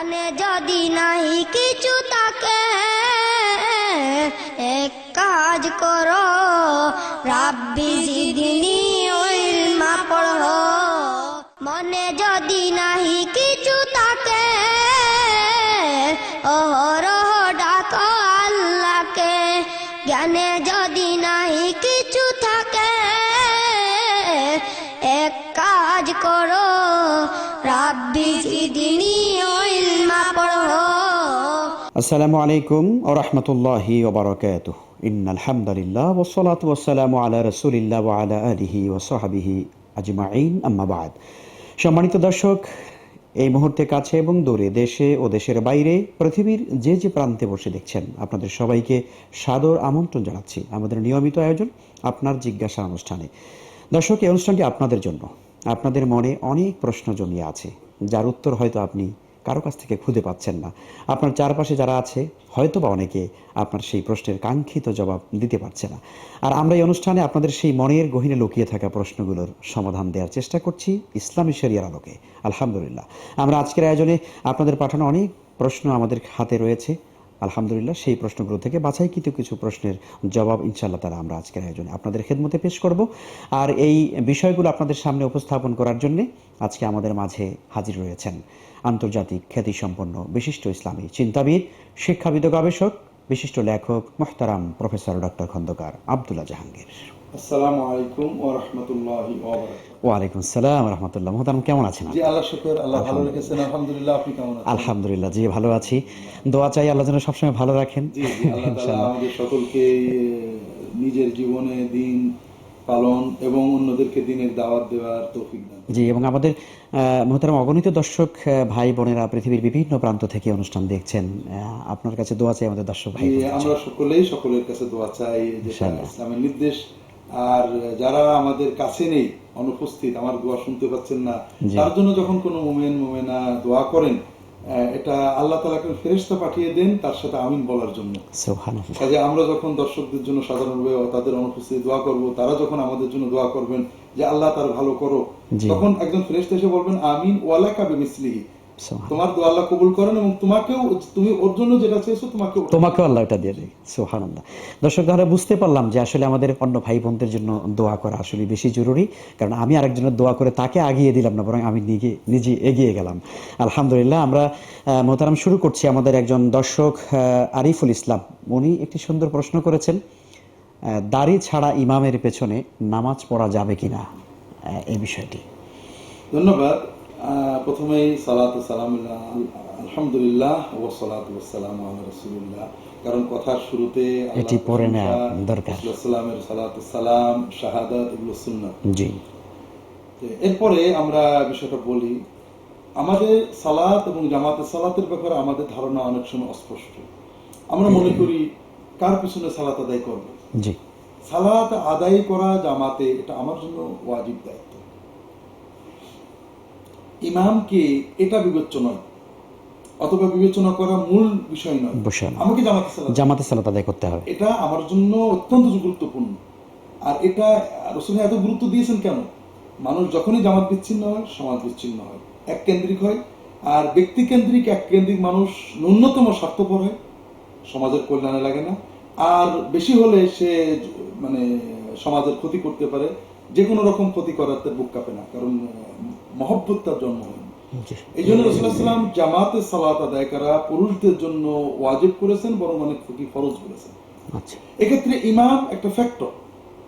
জ্ঞানে যদি নাই কিছু তাকে এক কাজ করো রাব্বি জিদিনি আসসালামু আলাইকুম ও রহমতুল্লাহি ওবরাকাত ইন আলহামদুলিল্লাহ ওসলাত ওসালাম আলা রসুলিল্লাহ আলা আলিহি ওসহাবিহি আজমাইন আম্মাবাদ সম্মানিত দর্শক, এই মুহূর্তে কাছে এবং দূরে দেশে ও দেশের বাইরে পৃথিবীর যে যে প্রান্তে বসে দেখছেন, আপনাদের সবাইকে সাদর আমন্ত্রণ জানাচ্ছি। আমাদের নিয়মিত আয়োজন আপনার জিজ্ঞাসা অনুষ্ঠানে। দর্শক, এই অনুষ্ঠানটি আপনাদের জন্য। আপনাদের মনে অনেক প্রশ্ন জমিয়ে আছে। যার উত্তর হয়তো আপনি কারও কাছ থেকে খুঁজে পাচ্ছেন না। আপনার চারপাশে যারা আছে হয়তো বা অনেকে আপনার সেই প্রশ্নের কাঙ্ক্ষিত জবাব দিতে পারছে না। আর আমরা এই অনুষ্ঠানে আপনাদের সেই মনের গহীনে লুকিয়ে থাকা প্রশ্নগুলোর সমাধান দেওয়ার চেষ্টা করছি ইসলামী শরিয়ার আলোকে। আলহামদুলিল্লাহ। আমরা আজকের আয়োজনে আপনাদের পাঠানো অনেক প্রশ্ন আমাদের হাতে রয়েছে। আলহামদুলিল্লাহ, সেই প্রশ্নগুলো থেকে বাছাই কিন্তু কিছু প্রশ্নের জবাব ইনশাল্লাহ তারা আমরা আজকের আয়োজনে আপনাদের খেদমতে পেশ করব। আর এই বিষয়গুলো আপনাদের সামনে উপস্থাপন করার জন্যে আজকে আমাদের মাঝে হাজির রয়েছেন আন্তর্জাতিক খ্যাতিসম্পন্ন বিশিষ্ট ইসলামী চিন্তাবিদ, শিক্ষাবিদ গবেষক, বিশিষ্ট লেখক, মোহতারাম প্রফেসর ডক্টর খন্দকার আবদুল্লাহ জাহাঙ্গীর। আসসালামু আলাইকুম ওয়া রাহমাতুল্লাহি ওয়া বারাকাতুহু। ওয়ালাইকুম সালাম রহমতুল্লাহ। মোহতারাম কেমন আছেন জি আল্লাহ শুকর আল্লাহ ভালো রেখেছেন। আলহামদুলিল্লাহ আপনি কেমন আছেন? আলহামদুলিল্লাহ জি ভালো আছি। দোয়া চাই আল্লাহ যেন সবসময় ভালো রাখেন। জি জি, আল্লাহ তাআলা আমাদের সকলকে নিজের জীবনে দিন পালন এবং অন্যদেরকে দিনের দাওয়াত দেওয়ার তৌফিক দান জি এবং আমাদের মহতারাম অগণিত দর্শক ভাই বোনেরা পৃথিবীর বিভিন্ন প্রান্ত থেকে অনুষ্ঠান দেখছেন। আপনার কাছে দোয়া চাই আমাদের দর্শক ভাই আমরা সকলেই সকলের কাছে দোয়া চাই ইসলামের নির্দেশ। আর যারা আমাদের কাছে নেই অনুপস্থিত আমার দোয়া শুনতে পাচ্ছেন না তার জন্য যখন কোনো মোমেন মোমেনা দোয়া করেন এটা আল্লাহ তালাকে ফেরেশতা পাঠিয়ে দেন তার সাথে আমিন বলার জন্য। কাজে আমরা যখন দর্শকদের জন্য সাধারণভাবে তাদের অনুপস্থিতি দোয়া করব তারা যখন আমাদের জন্য দোয়া করবেন যে আল্লাহ তার ভালো করো তখন একজন ফেরেশতা এসে বলবেন আমিন ওয়ালাকা বিমিসলিহি। তোমার দোয়া আল্লাহ কবুল করেন এবং তোমাকেও তুমি ওর জন্য যেটা চেয়েছো তোমাকেও আল্লাহ এটা দিয়ে দেয় সুবহানাল্লাহ। দর্শক তাহলে বুঝতে পারলাম যে আসলে আমাদের অন্য ভাই বোনদের জন্য দোয়া করা আসলে বেশি জরুরি কারণ আমি আরেকজনের দোয়া করে তাকে আগিয়ে দিলাম না বরং আমি নিজে নিজে এগিয়ে গেলাম। আলহামদুলিল্লাহ আমরা মোহতারাম শুরু করছি আমাদের একজন দর্শক আরিফুল ইসলাম। উনি একটি সুন্দর প্রশ্ন করেছেন দাড়ি ছাড়া ইমামের পেছনে নামাজ পড়া যাবে কিনা? এই বিষয়টি। ধন্যবাদ। প্রথমেই সালাত সালাম আলহামদুলিল্লাহ ও সালাত সালাম আল্লাহ রসুলিল্লাহ। কারণ কথার শুরুতে এটি পড়ে প্রশংসা, দরকার। সাল্লামের সালাত সালাম শাহাদাত এগুলো সুন্নাত। জি। এরপরে আমরা বিষয়টা বলি আমাদের সালাত এবং জামাতের সালাতের ব্যাপারে আমাদের ধারণা অনেক সময় অস্পষ্ট। আমরা মনে করি কার পিছনে সালাত আদায় করব? জি। সালাত আদায় করা জামাতে এটা আমার জন্য ওয়াজিব দায়িত্ব ইমামকে এটা বিবেচ্য নয় অথবা বিবেচনা করা মূল বিষয় নয়। আমাকে জামাতে সালাত জামাতে সালাত আদায় করতে হবে। এটা আমার জন্য অত্যন্ত গুরুত্বপূর্ণ। আর এটা রসুল এত গুরুত্ব দিয়েছেন কেন? মানুষ যখনই জামাত বিচ্ছিন্ন হয় সমাজ বিচ্ছিন্ন হয়। এক কেন্দ্রিক হয় আর ব্যক্তি কেন্দ্রিক এক কেন্দ্রিক মানুষ ন্যূনতম স্বার্থপর হয় সমাজের কল্যাণে লাগে না। আর বেশি হলে সে মানে সমাজের ক্ষতি করতে পারে। যে কোনো রকম ক্ষতি করার তার বুক কাঁপে না কারণ মহব্বত তার জন্ম হয়নি। এই জন্য রসুলাম জামাতে সালাত আদায় করা পুরুষদের জন্য ওয়াজিব করেছেন বরং অনেক ক্ষতি ফরজ করেছেন। আচ্ছা। এক্ষেত্রে ইমাম একটা ফ্যাক্টর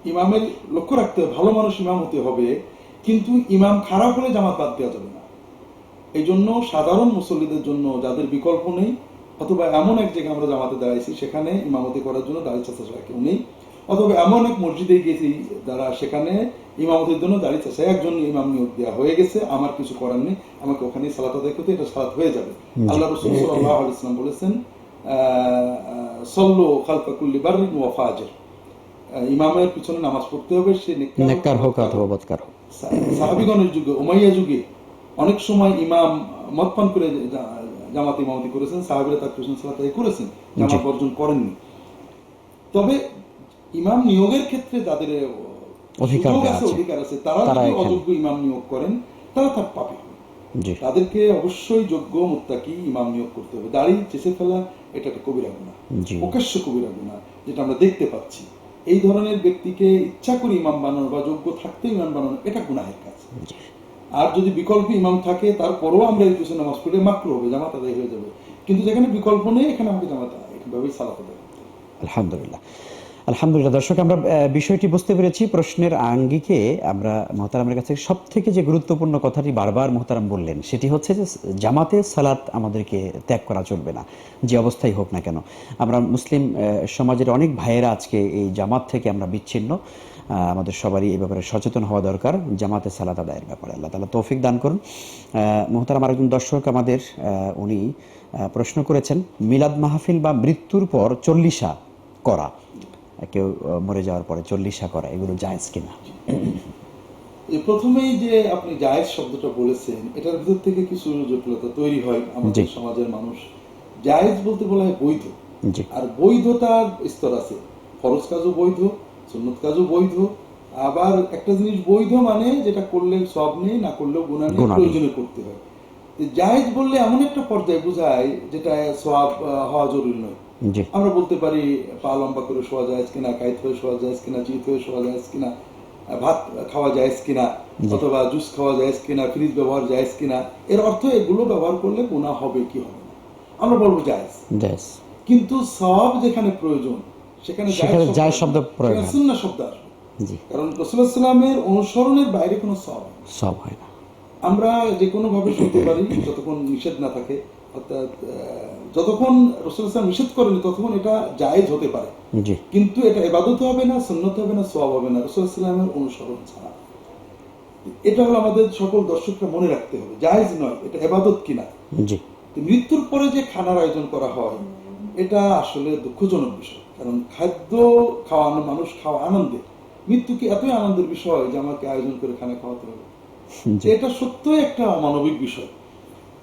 ইমামের লক্ষ্য রাখতে হবে ভালো মানুষ ইমাম হতে হবে কিন্তু ইমাম খারাপ হলে জামাত বাদ দেওয়া যাবে না। এই জন্য সাধারণ মুসল্লিদের জন্য যাদের বিকল্প নেই অথবা এমন এক জায়গায় আমরা জামাতে দাঁড়াইছি সেখানে ইমামতি করার জন্য দাঁড়িয়ে চাষা নেই। অথবা এমন এক মসজিদে গেছি যারা সেখানে ইমামতির জন্য দাঁড়িয়ে চাষা একজন ইমাম নিয়োগ দেওয়া হয়ে গেছে। আমার কিছু করার নেই। আমাকে ওখানে সালাত আদায় করতে এটা সালাত হয়ে যাবে। আল্লাহ রসুল সাল্লাহ ইসলাম বলেছেন সল্লো খালফাকুল্লি বারিন ওয়া ফাজর। ইমামের পিছনে নামাজ পড়তে হবে সে নেককার হোক। অথবা বদকার হোক। সাহাবিগণের যুগে উমাইয়া যুগে অনেক সময় ইমাম মদ পান করে জামাত ইমামতি করেছেন। সাহাবিরা তার পিছনে সালাত করেছেন। জামাত বর্জন করেননি। তবে ইমাম নিয়োগের ক্ষেত্রে যাদের অধিকার আছে আছে। অধিকার আছে। তারা যদি অযোগ্য ইমাম নিয়োগ করেন তারা তার পাবে তাদেরকে অবশ্যই যোগ্য মুত্তাকি ইমাম নিয়োগ করতে হবে। দাড়ি চেষে ফেলা এটা একটা কবিরা গুণা প্রকাশ্য কবিরা গুণা যেটা আমরা দেখতে পাচ্ছি। এই ধরনের ব্যক্তিকে ইচ্ছা করে ইমাম বানানো বা যোগ্য থাকতে ইমাম বানানো এটা গুনাহের কাজ। আর যদি বিকল্প ইমাম থাকে তারপরেও আমরা এই পিছনে নামাজ পড়ে মাকরু হবে জামাত আদায় হয়ে যাবে। কিন্তু যেখানে বিকল্প নেই এখানে আমাকে জামাত এভাবেই সালাত আদায়। আলহামদুলিল্লাহ। আলহামদুলিল্লাহ, দর্শক, আমরা বিষয়টি বুঝতে পেরেছি। প্রশ্নের আঙ্গিকে আমরা মোহতারামের কাছে সব থেকে যে গুরুত্বপূর্ণ কথাটি বারবার মোহতারাম বললেন, সেটি হচ্ছে যে জামাতে সালাত আমাদেরকে ত্যাগ করা চলবে না, যে অবস্থাই হোক না কেন। আমরা মুসলিম সমাজের অনেক ভাইয়েরা আজকে এই জামাত থেকে আমরা বিচ্ছিন্ন। আমাদের সবারই এই ব্যাপারে সচেতন হওয়া দরকার, জামাতে সালাত আদায়ের ব্যাপারে। আল্লাহ তালা তৌফিক দান করুন। মোহতারাম আরেকজন দর্শক আমাদের উনি প্রশ্ন করেছেন, মিলাদ মাহফিল বা মৃত্যুর পর চল্লিশা করা। কেউ মরে যাওয়ার পরে চল্লিশা করা এগুলো জায়েজ কিনা? প্রথমেই যে আপনি জায়েজ শব্দটা বলেছেন এটার ভিতর থেকে কিছু জটিলতা তৈরি হয় আমাদের সমাজের মানুষ। জায়েজ বলতে বলা হয় বৈধ। আর বৈধতার স্তর আছে। ফরজ কাজও বৈধ সুন্নত কাজও বৈধ। আবার একটা জিনিস বৈধ মানে যেটা করলে সব নেই না করলেও গুণা নেই প্রয়োজনে করতে হয়। জায়েজ বললে এমন একটা পর্যায়ে বোঝায় যেটা সব হওয়া জরুরি নয়। আমরা বলতে পারি পা লম্বা করে শোয়া যায় কিনা কাইত হয়ে শোয়া যায় কিনা চিত হয়ে শোয়া যায় কিনা ভাত খাওয়া যায় কিনা অথবা জুস খাওয়া যায় কিনা ফ্রিজ ব্যবহার যায় কিনা এর অর্থ এগুলো ব্যবহার করলে গুণা হবে কি হবে না। আমরা বলব জায়েজ। কিন্তু সব যেখানে প্রয়োজন সেখানে জায়েজ শব্দ প্রয়োগ সুন্নাহ শব্দ আসবে। কারণ রসুলামের অনুসরণের বাইরে কোনো সব। সব হয় না। আমরা যে কোনো ভাবে শুনতে পারি যতক্ষণ নিষেধ না থাকে অর্থাৎ যতক্ষণ রসুলাম নিষেধ করেন ততক্ষণ এটা জায়েজ হতে পারে। কিন্তু এটা এবাদত হবে না সুন্নত হবে না সব হবে না রসুলামের অনুসরণ ছাড়া। এটা হলো আমাদের সকল দর্শকরা মনে রাখতে হবে জায়েজ নয় এটা এবাদত কিনা। মৃত্যুর পরে যে খানার আয়োজন করা হয় এটা আসলে দুঃখজনক বিষয় কারণ খাদ্য খাওয়ানো মানুষ খাওয়া আনন্দে। মৃত্যু কি এতই আনন্দের বিষয় যে আমাকে আয়োজন করে খানা খাওয়াতে হবে? এটা সত্যই একটা অমানবিক বিষয়।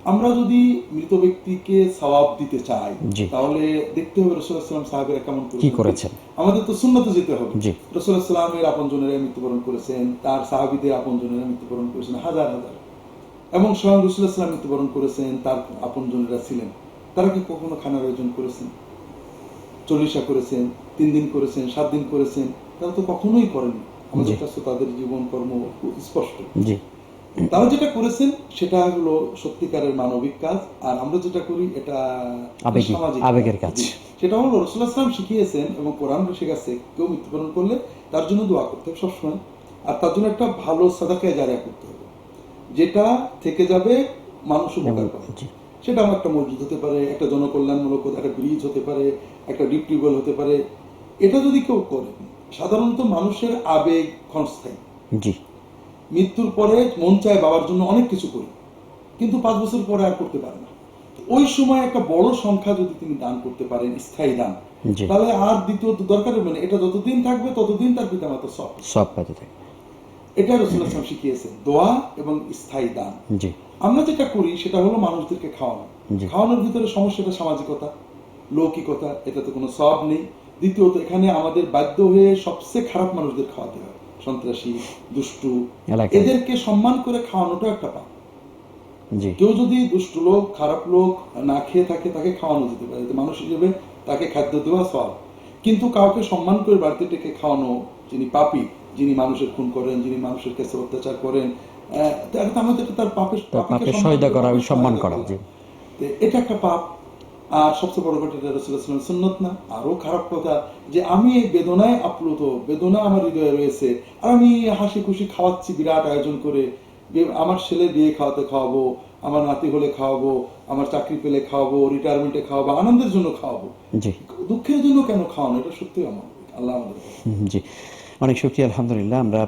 আমরা যদি মৃত ব্যক্তিকে সওয়াব দিতে চাই তাহলে দেখতে হবে রসুলাম সাহেবেরা কেমন কি করেছেন? আমাদের তো সুন্নতে যেতে হবে। জি। রসুলামের আপন জনেরা মৃত্যুবরণ করেছেন তার সাহাবিদের আপন জনেরা মৃত্যুবরণ করেছেন হাজার হাজার। এবং স্বয়ং রসুলাম মৃত্যুবরণ করেছেন তার আপন জনেরা ছিলেন। তারা কি কখনো খানার আয়োজন করেছেন? চল্লিশা করেছেন তিন দিন করেছেন সাত দিন করেছেন তারা তো কখনোই করেনি আমাদের কাছে তাদের জীবন কর্ম খুব স্পষ্ট তারা যেটা করেছেন সেটা হলো সত্যিকারের মানবিক কাজ আর আমরা যেটা করি এটা সামাজিক আবেগের কাজ। সেটা হলো রসুল্লাহ ইসলাম শিখিয়েছেন এবং কোরআন শিখাচ্ছে কেউ মৃত্যুবরণ করলে তার জন্য দোয়া করতে হবে সবসময়। আর তার জন্য একটা ভালো সাদাকায় জারিয়া করতে হবে যেটা থেকে যাবে মানুষ উপকার পাবে। সেটা আমার একটা মসজিদ হতে পারে একটা জনকল্যাণমূলক একটা ব্রিজ হতে পারে একটা ডিপ টিউবওয়েল হতে পারে। এটা যদি কেউ করে সাধারণত মানুষের আবেগ ক্ষণস্থায়ী। জি। মৃত্যুর পরে মন চায় বাবার জন্য অনেক কিছু করি কিন্তু পাঁচ বছর পরে আর করতে পারে না। ওই সময় একটা বড় সংখ্যা যদি তিনি দান করতে পারেন স্থায়ী দান তাহলে আর দ্বিতীয়ত দরকার হবে না। এটা যতদিন থাকবে ততদিন তার পিতা মাতা সব। সব পাইতে থাকে। এটা রসুল ইসলাম শিখিয়েছেন দোয়া এবং স্থায়ী দান। আমরা যেটা করি সেটা হলো মানুষদেরকে খাওয়ানো। খাওয়ানোর ভিতরে সমস্যাটা সামাজিকতা লৌকিকতা এটাতে কোনো সব নেই। দ্বিতীয়ত এখানে আমাদের বাধ্য হয়ে সবচেয়ে খারাপ মানুষদের খাওয়াতে হয়। সন্ত্রাসী দুষ্টু এদেরকে সম্মান করে খাওয়ানোটা একটা পাপ। কেউ যদি দুষ্ট লোক খারাপ লোক না খেয়ে থাকে তাকে খাওয়ানো যেতে পারে। মানুষ হিসেবে তাকে খাদ্য দেওয়া সব কিন্তু কাউকে সম্মান করে বাড়িতে ডেকে খাওয়ানো যিনি পাপী যিনি মানুষের খুন করেন যিনি মানুষের কাছে অত্যাচার করেন তার পাপের সহায়তা করে, সম্মান করা, এটা একটা পাপ। আর সবচেয়ে বড় কথা এটা রসুল্লাহাম সুন্নত না। আরও খারাপ কথা যে আমি এই বেদনায় আপ্লুত বেদনা আমার হৃদয়ে রয়েছে আর আমি হাসি খুশি খাওয়াচ্ছি বিরাট আয়োজন করে আমার ছেলে বিয়ে খাওয়াতে খাওয়াবো আমার নাতি হলে খাওয়াবো আমার চাকরি পেলে খাওয়াবো রিটায়ারমেন্টে খাওয়াবো আনন্দের জন্য খাওয়াবো। দুঃখের জন্য কেন খাওয়ানো? এটা সত্যি আমার আল্লাহ আমাদের জি। অনেক শুক্রিয়া আলহামদুলিল্লাহ। আমরা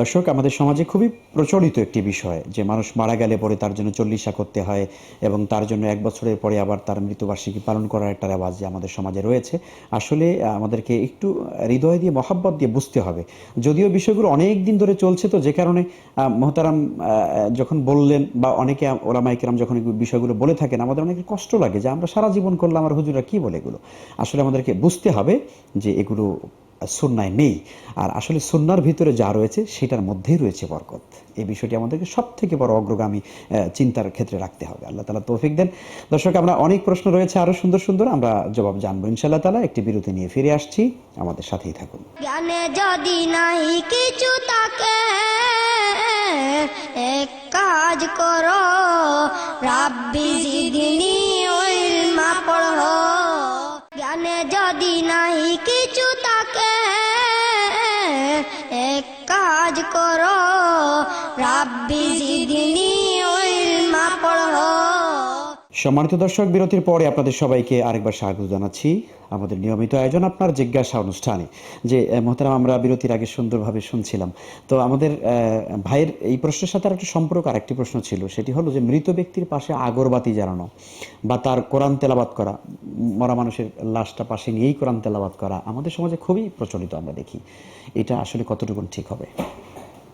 দর্শক, আমাদের সমাজে খুবই প্রচলিত একটি বিষয় যে মানুষ মারা গেলে পরে তার জন্য চল্লিশা করতে হয় এবং তার জন্য এক বছরের পরে আবার তার মৃত্যুবার্ষিকী পালন করার একটা রেওয়াজ যে আমাদের সমাজে রয়েছে। আসলে আমাদেরকে একটু হৃদয় দিয়ে, মহাব্বত দিয়ে বুঝতে হবে। যদিও বিষয়গুলো অনেক দিন ধরে চলছে তো যে কারণে মোহতারাম যখন বললেন বা অনেকে ওলামাইকেরাম যখন বিষয়গুলো বলে থাকেন, আমাদের অনেক কষ্ট লাগে যে আমরা সারা জীবন করলাম আমার হুজুরা কি বলে এগুলো? আসলে আমাদেরকে বুঝতে হবে যে এগুলো সুন্নায় নেই। আর আসলে সুন্নার ভিতরে যা রয়েছে, সেটার মধ্যেই রয়েছে বরকত। এই বিষয়টি আমাদেরকে সব থেকে বড় অগ্রগামী চিন্তার ক্ষেত্রে রাখতে হবে। আল্লাহ তালা তৌফিক দেন। দর্শক, আমরা অনেক প্রশ্ন রয়েছে, আরও সুন্দর সুন্দর। আমরা জবাব জানব ইনশাল্লাহ তালা একটি বিরতি নিয়ে ফিরে আসছি। আমাদের সাথেই থাকুন। জ্ঞানে যদি নাই কিছু তাকে, এক কাজ করো। রাব্বি জিদিনি ইলমা পড়ো। জ্ঞানে যদি নাই কিছু করো। রাব্বি জিদিনি ইলমা পড়ো। সম্মানিত দর্শক, বিরতির পরে আপনাদের সবাইকে আরেকবার স্বাগত জানাচ্ছি। আমাদের নিয়মিত আয়োজন আপনার জিজ্ঞাসা অনুষ্ঠানে। যে মোহতারাম, আমরা বিরতির আগে সুন্দরভাবে শুনছিলাম। তো আমাদের ভাইয়ের এই প্রশ্নের সাথে একটা সম্পর্ক, আরেকটি প্রশ্ন ছিল। সেটি হলো যে, মৃত ব্যক্তির পাশে আগরবাতি জ্বালানো বা তার কোরআন তেলাবাত করা, মরা মানুষের লাশটা পাশে নিয়েই কোরআন তেলাবাত করা আমাদের সমাজে খুবই প্রচলিত, আমরা দেখি। এটা আসলে কতটুকু ঠিক হবে?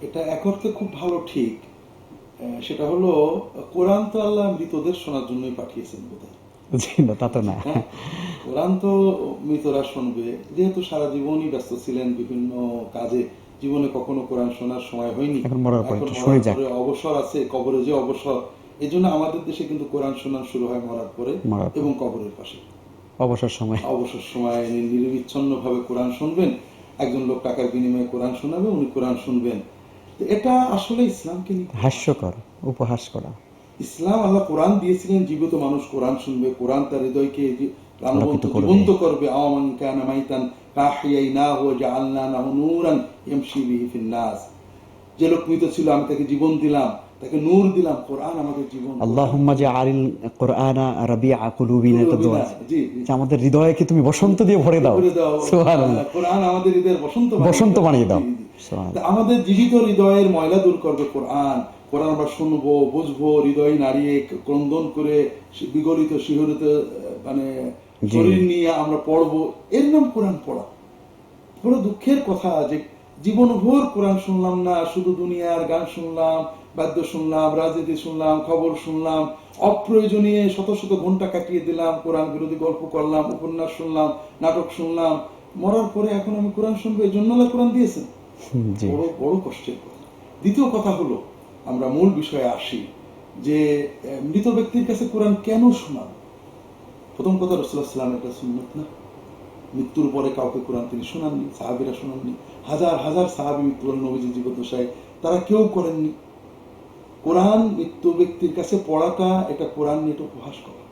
এটা এক অর্থে খুব ভালো ঠিক। সেটা হলো কোরআন তো আল্লাহ মৃতদের শোনার জন্যই পাঠিয়েছেন বোধহয়। তা তো না। হ্যাঁ, কোরআন তো মৃতরা শুনবে। যেহেতু সারা জীবনই ব্যস্ত ছিলেন বিভিন্ন কাজে জীবনে কখনো কোরআন শোনার সময় হয়নি। এখন অবসর আছে কবরে যে অবসর এই জন্য আমাদের দেশে কিন্তু কোরআন শোনা শুরু হয় মরার পরে এবং কবরের পাশে। অবসর সময়। অবসর সময় নির্বিচ্ছন্ন ভাবে কোরআন শুনবেন। একজন লোক টাকার বিনিময়ে কোরআন শোনাবে উনি কোরআন শুনবেন। এটা আসলে ইসলামকে হাস্যকর উপহাস করা। ইসলাম আল্লাহ কোরআন দিয়েছিলেন জীবিত মানুষ কোরআন শুনবে কোরআন তার হৃদয়কে করবে। জীবন্ত করবে। আওয়ামান কানা মাইতান কাহিয়াইনাহু ওয়া জাআলনাহু নূরান ইয়ামশি বিহি ফিন নাস যে লোক মৃত ছিল আমি তাকে জীবন দিলাম তাকে নূর দিলাম কোরআন আমাদের জীবন আল্লাহুম্মা জাআলিল কুরআনা রাবিআ কুলুবিনা তো দোয়া জি। আমাদের হৃদয়কে তুমি বসন্ত দিয়ে ভরে দাও। সুবহানাল্লাহ। কোরআন আমাদের হৃদয়ের বসন্ত বসন্ত বানিয়ে দাও। আমাদের জীবিত হৃদয়ের ময়লা দূর করবে কোরআন। কোরআন আমরা শুনব বুঝব হৃদয় নাড়িয়ে ক্রন্দন করে বিগলিত শিহরিত মানে শরীর নিয়ে আমরা পড়ব। এর নাম কোরআন পড়া। বড় দুঃখের কথা যে জীবন ভোর কোরআন শুনলাম না শুধু দুনিয়ার গান শুনলাম বাদ্য শুনলাম রাজনীতি শুনলাম খবর শুনলাম অপ্রয়োজনীয় শত শত ঘণ্টা কাটিয়ে দিলাম কোরআন বিরোধী গল্প করলাম উপন্যাস শুনলাম নাটক শুনলাম। মরার পরে এখন আমি কোরআন শুনব এই জন্য কোরআন দিয়েছেন। বড় বড় কষ্টের দ্বিতীয় কথা হলো, আমরা মূল বিষয়ে আসি যে মৃত ব্যক্তির কাছে কোরআন কেন শোনাব? প্রথম কথা রসুল্লাহ সাল্লাম এটা সুন্নত না। মৃত্যুর পরে কাউকে কোরআন তিনি শোনাননি, সাহাবিরা শোনাননি। হাজার হাজার সাহাবি মৃত্যুর নবীজি জীবদ্দশায় তারা কেউ করেননি। কোরআন মৃত্যু ব্যক্তির কাছে পড়াটা, এটা কোরআন নিয়ে এটা উপহাস করা।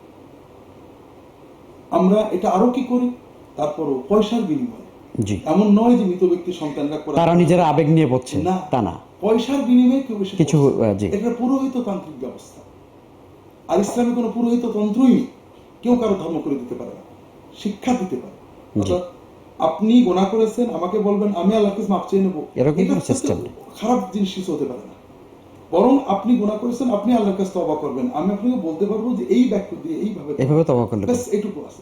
আমরা এটা আরও কি করি? তারপরও পয়সার বিনিময়ে। জি। এমন নয় যে মৃত ব্যক্তির সন্তানরা তারা নিজেরা আবেগ নিয়ে পড়ছে না। তা না। পয়সার বিনিময়ে কেউ বেশি কিছু, জি। এটা পুরোহিত তান্ত্রিক ব্যবস্থা। আর ইসলামে কোনো পুরোহিত তন্ত্রই নেই। কেউ কারও ধর্ম করে দিতে পারে না। শিক্ষা দিতে পারে অর্থাৎ আপনি গোনা করেছেন আমাকে বলবেন আমি আল্লাহকে মাপ চেয়ে নেব। এরকম। খারাপ জিনিস কিছু হতে পারে না। বরং আপনি গোনা করেছেন আপনি আল্লাহর কাছে তবা করবেন। আমি আপনাকে বলতে পারব যে এই বাক্য দিয়ে এইভাবে এভাবে তবা করলে ব্যাস এটুকু আছে।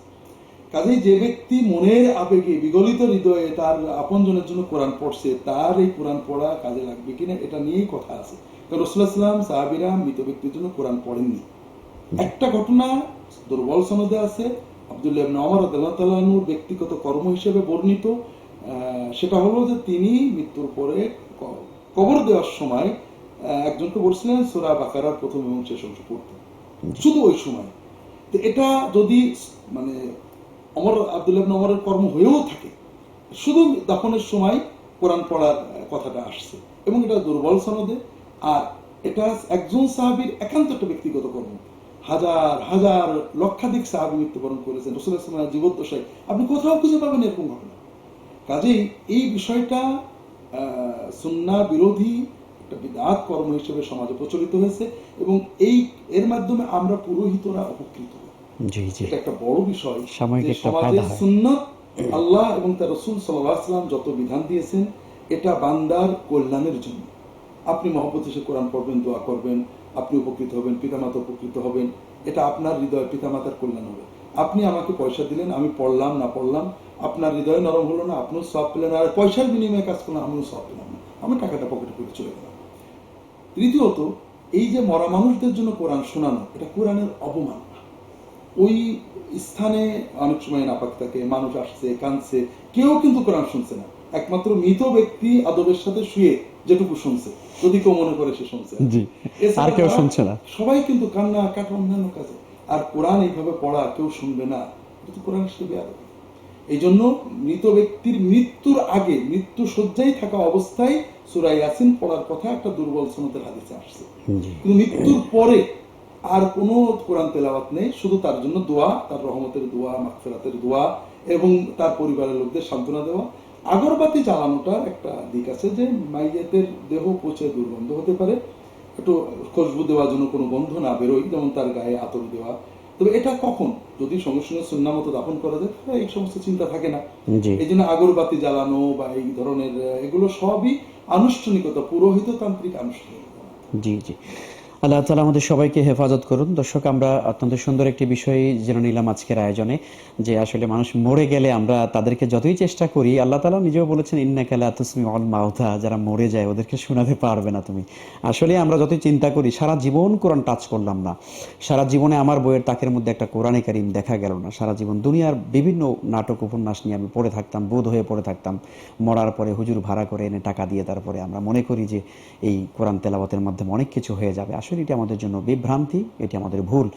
কাজেই যে ব্যক্তি মনের আবেগে বিগলিত হৃদয়ে তার আপনজনের জন্য কোরআন পড়ছে তার এই কোরআন পড়া কাজে লাগবে কিনা এটা নিয়েই কথা আছে। কারণ রসুল্লাহাম সাহাবিরা মৃত ব্যক্তির জন্য কোরআন পড়েননি। একটা ঘটনা দুর্বল সনদে আছে। আব্দুল্লাহ তাআলা আনহুর ব্যক্তিগত কর্ম হিসেবে বর্ণিত। আহ, সেটা হলো যে তিনি মৃত্যুর পরে কবর দেওয়ার সময় একজনকে বলছিলেন সোরা বাকারার প্রথম এবং শেষ অংশ পড়তে। শুধু ওই সময়। তো এটা যদি মানে অমর আব্দুল্লাহ ওমরের কর্ম হয়েও থাকে। শুধু দাফনের সময় কোরআন পড়ার কথাটা আসছে। এবং এটা দুর্বল সনদে। আর এটা একজন সাহাবীর একান্ত একটা ব্যক্তিগত কর্ম। হাজার হাজার, লক্ষাধিক সাহাবী মৃত্যুবরণ করেছেন রসুল্লাহ সাল্লামের জীবদ্দশায়। আপনি কোথাও খুঁজে পাবেন এরকম ঘটনা। কাজেই এই বিষয়টা সুন্না বিরোধী একটা বিদাত কর্ম হিসেবে সমাজে প্রচলিত হয়েছে। এবং এই, এর মাধ্যমে আমরা পুরোহিতরা উপকৃত হই জি জি। এটা একটা বড় বিষয় একটা। সুন্নাত আল্লাহ এবং তার রসুল যত বিধান দিয়েছেন এটা বান্দার কল্যাণের জন্য। আপনি মহব্বত কোরআন পড়বেন দোয়া করবেন আপনি উপকৃত হবেন পিতামাতা উপকৃত হবেন এটা আপনার হৃদয় পিতামাতার কল্যাণ হবে। আপনি আমাকে পয়সা দিলেন আমি পড়লাম না পড়লাম আপনার হৃদয় নরম হলো না আপনিও সব পেলেন আর পয়সার বিনিময়ে কাজ করলাম আমিও সব পেলাম না। আমি টাকাটা পকেটে করে চলে গেলাম তৃতীয়ত এই যে মরা মানুষদের জন্য কোরআন শোনানো এটা কোরআনের অবমাননা ওই স্থানে অনেক সময় নাপাক থাকে মানুষ আসছে কাঁদছে কেউ কিন্তু কোরআন শুনছে না। একমাত্র মৃত ব্যক্তি আদবের সাথে শুয়ে যেটুকু শুনছে যদি কেউ মনে করে সে শুনছে। জি আর কেউ শুনছে না। সবাই কিন্তু কান্না কাটা অন্যান্য কাজে। আর কোরআন এইভাবে পড়া কেউ শুনবে না। এটা তো কোরআন সাথে আলাদা এই জন্য মৃত ব্যক্তির মৃত্যুর আগে মৃত্যু শয্যায় থাকা অবস্থায় সুরাই ইয়াসিন পড়ার কথা একটা দুর্বল সনদের হাদিসে আসছে। কিন্তু মৃত্যুর পরে আর কোনো কোরআন তেলাওয়াত নেই শুধু তার জন্য দোয়া তার রহমতের দোয়া মাগফিরাতের দোয়া এবং তার পরিবারের লোকদের সান্ত্বনা দেওয়া। আগরবাতি জ্বালানোটার একটা দিক আছে যে মাইয়াতের দেহ পচে দুর্গন্ধ হতে পারে একটু খুশবু দেওয়ার জন্য কোনো গন্ধ না বেরোয় যেমন তার গায়ে আতর দেওয়া। তবে এটা কখন? যদি সঙ্গে সঙ্গে সুন্না মতো দাপন করা যায় তাহলে এই সমস্ত চিন্তা থাকে না। এই জন্য আগরবাতি জ্বালানো বা এই ধরনের এগুলো সবই আনুষ্ঠানিকতা পুরোহিত তান্ত্রিক আনুষ্ঠানিকতা। জি জি। আল্লাহ তালা আমাদের সবাইকে হেফাজত করুন। দর্শক, আমরা অত্যন্ত সুন্দর একটি বিষয় জেনে নিলাম আজকের আয়োজনে, যে আসলে মানুষ মরে গেলে আমরা তাদেরকে যতই চেষ্টা করি, আল্লাহ তালা নিজেও বলেছেন ইন্না কালা তুসমি অল মাউথা যারা মরে যায় ওদেরকে শোনাতে পারবে না তুমি। আসলে আমরা যতই চিন্তা করি, সারা জীবন কোরআন টাচ করলাম না। সারা জীবনে আমার বইয়ের তাকের মধ্যে একটা কোরআনে কারিম দেখা গেল না। সারা জীবন দুনিয়ার বিভিন্ন নাটক, উপন্যাস নিয়ে আমি পড়ে থাকতাম, বোধ হয়ে পড়ে থাকতাম। মরার পরে হুজুর ভাড়া করে এনে টাকা দিয়ে তারপরে আমরা মনে করি যে এই কোরআন তেলাবতের মাধ্যমে অনেক কিছু হয়ে যাবে। আসলে এটি আমাদের জন্য বিভ্রান্তি, এটি আমাদের ভুল।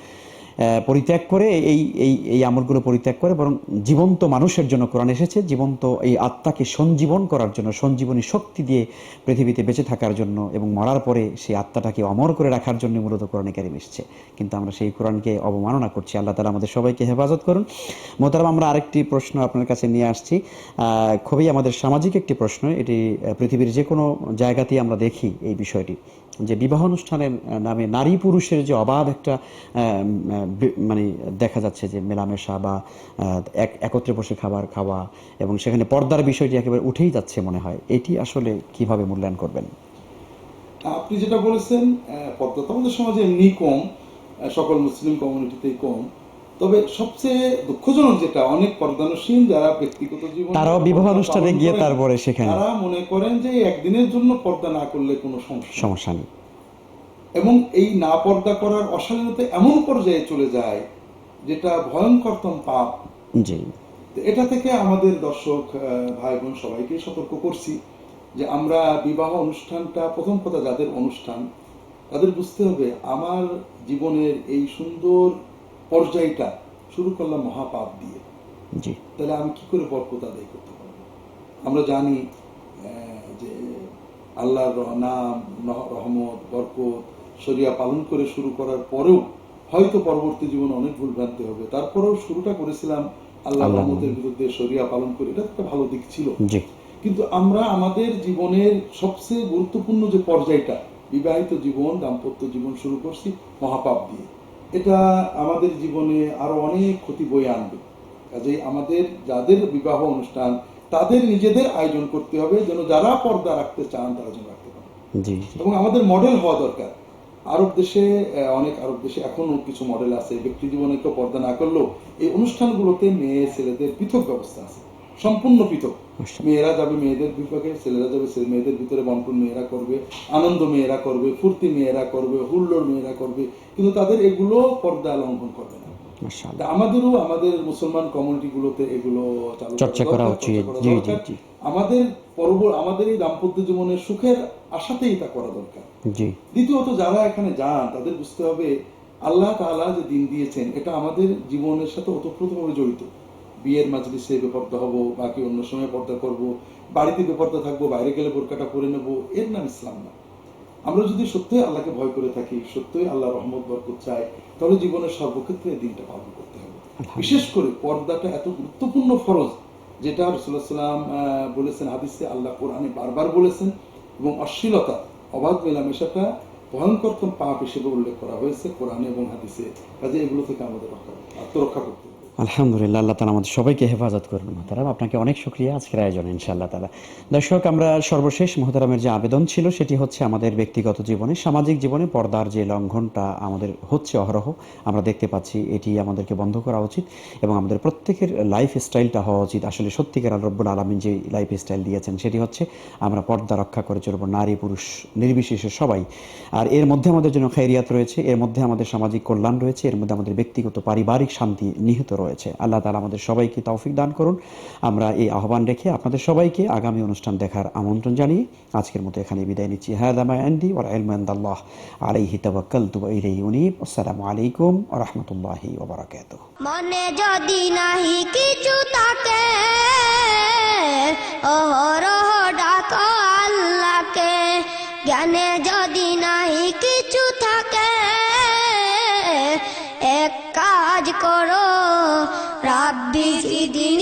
পরিত্যাগ করে এই এই এই আমলগুলো পরিত্যাগ করে বরং জীবন্ত মানুষের জন্য কোরআন এসেছে, জীবন্ত এই আত্মাকে সঞ্জীবন করার জন্য, সঞ্জীবনী শক্তি দিয়ে পৃথিবীতে বেঁচে থাকার জন্য এবং মরার পরে সেই আত্মাটাকে অমর করে রাখার জন্য মূলত কোরআনে কারিম এসেছে। কিন্তু আমরা সেই কোরআনকে অবমাননা করছি। আল্লাহ তালা আমাদের সবাইকে হেফাজত করুন। মোহতারাম, আমরা আরেকটি প্রশ্ন আপনার কাছে নিয়ে আসছি। খুবই আমাদের সামাজিক একটি প্রশ্ন, এটি পৃথিবীর যে কোনো জায়গাতেই আমরা দেখি এই বিষয়টি। যে বিবাহ অনুষ্ঠানের নামে নারী পুরুষের যে অবাধ একটা মানে দেখা যাচ্ছে যে মেলামেশা বা এক, একত্রে বসে খাবার খাওয়া এবং সেখানে পর্দার বিষয়টি একেবারে উঠেই যাচ্ছে মনে হয়। এটি আসলে কীভাবে মূল্যায়ন করবেন? আপনি যেটা বলেছেন পর্দা আমাদের সমাজে এমনি কম সকল মুসলিম কমিউনিটিতেই কম। তবে সবচেয়ে দুঃখজনক যেটা অনেক পর্দানুসীন যারা ব্যক্তিগত জীবন তারাও বিবাহ অনুষ্ঠানে গিয়ে তারপরে সেখানে। তারা মনে করেন যে একদিনের জন্য পর্দা না করলে কোনো সমস্যা সমস্যা নেই। এবং এই না পর্দা করার অশালীনতা এমন পর্যায়ে চলে যায় যেটা ভয়ঙ্করতম পাপ। জি। এটা থেকে আমাদের দর্শক ভাই বোন সবাইকে সতর্ক করছি যে আমরা বিবাহ অনুষ্ঠানটা প্রথম কথা যাদের অনুষ্ঠান তাদের বুঝতে হবে আমার জীবনের এই সুন্দর পর্যায়টা শুরু করলাম মহাপাপ দিয়ে। তাহলে আমি কি করে বরকত আদায় করতে পারব? আমরা জানি যে আল্লাহর নাম রহমত বরকত শরিয়া পালন করে শুরু করার পরেও হয়তো পরবর্তী জীবনে অনেক ভুল ভ্রান্তি হবে। তারপরেও শুরুটা করেছিলাম আল্লাহ। রহমতের বিরুদ্ধে শরিয়া পালন করে। এটা একটা ভালো দিক ছিল। কিন্তু আমরা আমাদের জীবনের সবচেয়ে গুরুত্বপূর্ণ যে পর্যায়টা বিবাহিত জীবন দাম্পত্য জীবন শুরু করছি মহাপাপ দিয়ে। এটা আমাদের জীবনে আরও অনেক ক্ষতি বয়ে আনবে। কাজেই আমাদের যাদের বিবাহ অনুষ্ঠান তাদের নিজেদের আয়োজন করতে হবে যেন যারা পর্দা রাখতে চান তারা যেন রাখতে পারে এবং আমাদের মডেল হওয়া দরকার। আরব দেশে অনেক আরব দেশে এখনও কিছু মডেল আছে। ব্যক্তি জীবনে কেউ পর্দা না করলেও এই অনুষ্ঠানগুলোতে মেয়ে ছেলেদের পৃথক ব্যবস্থা আছে। সম্পূর্ণ পৃথক। মেয়েরা যাবে মেয়েদের বিভাগে ছেলেরা যাবে মেয়েদের ভিতরে বন্টন মেয়েরা করবে আনন্দ মেয়েরা করবে ফুর্তি মেয়েরা করবে হুল্লোড় মেয়েরা করবে কিন্তু তাদের এগুলো পর্দা লঙ্ঘন করবে না। আমাদেরও আমাদের মুসলমান কমিউনিটি গুলোতে এগুলো চর্চা করা উচিত। আমাদের পরব আমাদের এই দাম্পত্য জীবনের সুখের আশাতেই তা করা দরকার। দ্বিতীয়ত যারা এখানে যান তাদের বুঝতে হবে আল্লাহ তাআলা যে দিন দিয়েছেন এটা আমাদের জীবনের সাথে ওতপ্রোতভাবে জড়িত। বিয়ের মাজলিসে বেপর্দা হব বাকি অন্য সময় পর্দা করব বাড়িতে বেপর্দা থাকব বাইরে গেলে বোরকাটা পরে নেব এর নাম ইসলাম না। আমরা যদি সত্যই আল্লাহকে ভয় করে থাকি সত্যই আল্লাহ রহমত বরকত চাই তাহলে জীবনের সর্বক্ষেত্রে এই দিনটা পালন করতে হবে। বিশেষ করে পর্দাটা এত গুরুত্বপূর্ণ ফরজ যেটা রসুল্লাহ সাল্লাম বলেছেন হাদিসে আল্লাহ কোরআনে বারবার বলেছেন এবং অশ্লীলতা অবাধ মেলামেশাটা ভয়ঙ্করতম পাপ হিসেবে উল্লেখ করা হয়েছে কোরআনে এবং হাদিসে। কাজে এগুলো থেকে আমাদের রক্ষা আত্মরক্ষা করতে আলহামদুলিল্লাহ, আল্লাহ তালা আমাদের সবাইকে হেফাজত করুন, মহতারাম। আপনাকে অনেক শুক্রিয়া আজকের আয়োজন, ইনশাআল্লাহ তালা। দর্শক, আমরা সর্বশেষ মহতারামের যে আবেদন ছিল, সেটি হচ্ছে আমাদের ব্যক্তিগত জীবনে, সামাজিক জীবনে পর্দার যে লঙ্ঘনটা আমাদের হচ্ছে অহরহ, আমরা দেখতে পাচ্ছি এটি আমাদেরকে বন্ধ করা উচিত এবং আমাদের প্রত্যেকের লাইফ স্টাইলটা হওয়া উচিত। আসলে সত্যিকার আল রব্বুল আলমিন যে লাইফ স্টাইল দিয়েছেন, সেটি হচ্ছে আমরা পর্দা রক্ষা করে চলবো, নারী, পুরুষ, নির্বিশেষে সবাই। আর এর মধ্যে আমাদের জন্য খাইরিয়াত রয়েছে, এর মধ্যে আমাদের সামাজিক কল্যাণ রয়েছে, এর মধ্যে আমাদের ব্যক্তিগত, পারিবারিক শান্তি নিহিত রয়েছে। রয়েছে। আল্লাহ তালা আমাদের সবাইকে তৌফিক দান করুন। আমরা এই আহ্বান রেখে আপনাদের সবাইকে আগামী অনুষ্ঠান দেখার আমন্ত্রণ জানিয়ে আজকের মতো এখানে বিদায় নিচ্ছি। আন্দি ওর আলমান্দাল্লাহ আলাইহি তাওয়াক্কালতু ওয়া ইলাইহি উনীব। আসসালামু আলাইকুম ওয়া রাহমাতুল্লাহি ওয়া বারাকাতুহু। মনে যদি নাহি কিছু থাকে অহরহ ডাক আল্লাহকে। জ্ঞানে যদি নাহি কিছু থাকে, এক কাজ করো রাব্বি জিদিনি